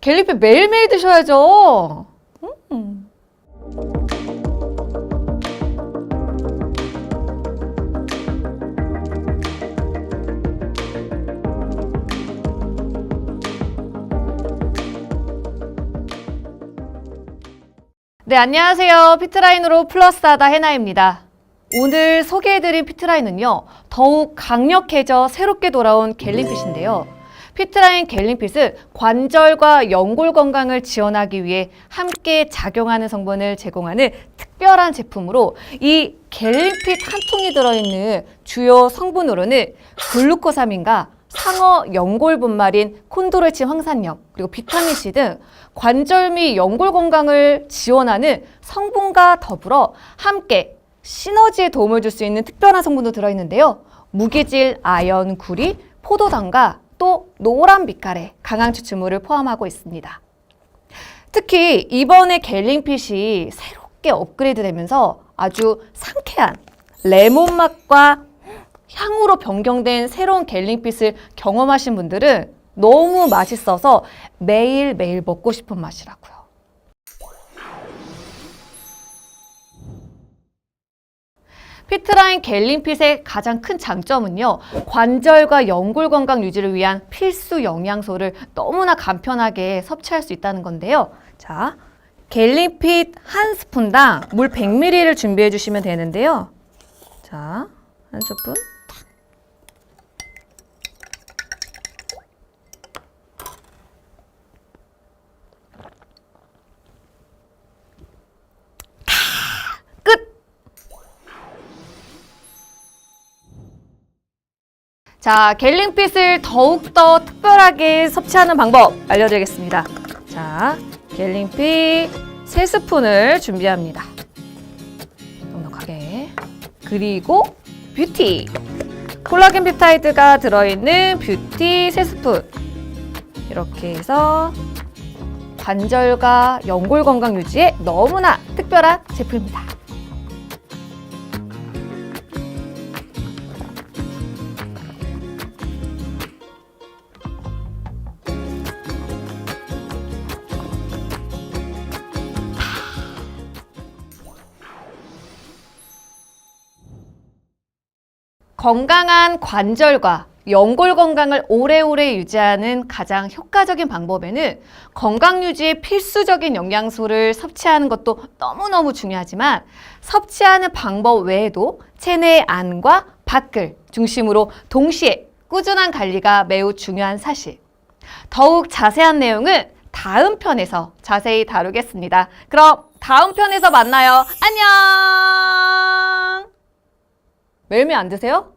갤리피 매일매일 드셔야죠. 음. 네, 안녕하세요. 피트라인으로 플러스하다 해나입니다. 오늘 소개해드린 피트라인은요, 더욱 강력해져 새롭게 돌아온 갤림핏인데요. 피트라인 갤림핏은 관절과 연골 건강을 지원하기 위해 함께 작용하는 성분을 제공하는 특별한 제품으로 이 갤림핏 한 통이 들어있는 주요 성분으로는 글루코사민과 상어 연골 분말인 콘드로이친 황산염 그리고 비타민 C 등 관절 및 연골 건강을 지원하는 성분과 더불어 함께 시너지에 도움을 줄 수 있는 특별한 성분도 들어있는데요. 무기질 아연 구리, 포도당과 또 노란 빛깔의 강한 추출물을 포함하고 있습니다. 특히 이번에 갤링핏이 새롭게 업그레이드 되면서 아주 상쾌한 레몬 맛과 향으로 변경된 새로운 갤링핏을 경험하신 분들은 너무 맛있어서 매일매일 먹고 싶은 맛이라고요. 피트라인 갤링핏의 가장 큰 장점은요, 관절과 연골 건강 유지를 위한 필수 영양소를 너무나 간편하게 섭취할 수 있다는 건데요. 자, 갤링핏 한 스푼당 물 100ml를 준비해 주시면 되는데요. 자, 한 스푼. 자, 갤링핏을 더욱더 특별하게 섭취하는 방법 알려드리겠습니다. 자, 갤링핏 3스푼을 준비합니다. 넉넉하게. 그리고 뷰티. 콜라겐 펩타이드가 들어있는 뷰티 3스푼. 이렇게 해서 관절과 연골 건강 유지에 너무나 특별한 제품입니다. 건강한 관절과 연골 건강을 오래오래 유지하는 가장 효과적인 방법에는 건강 유지에 필수적인 영양소를 섭취하는 것도 너무너무 중요하지만 섭취하는 방법 외에도 체내 안과 밖을 중심으로 동시에 꾸준한 관리가 매우 중요한 사실. 더욱 자세한 내용은 다음 편에서 자세히 다루겠습니다. 그럼 다음 편에서 만나요. 안녕! 매일매일 안 드세요?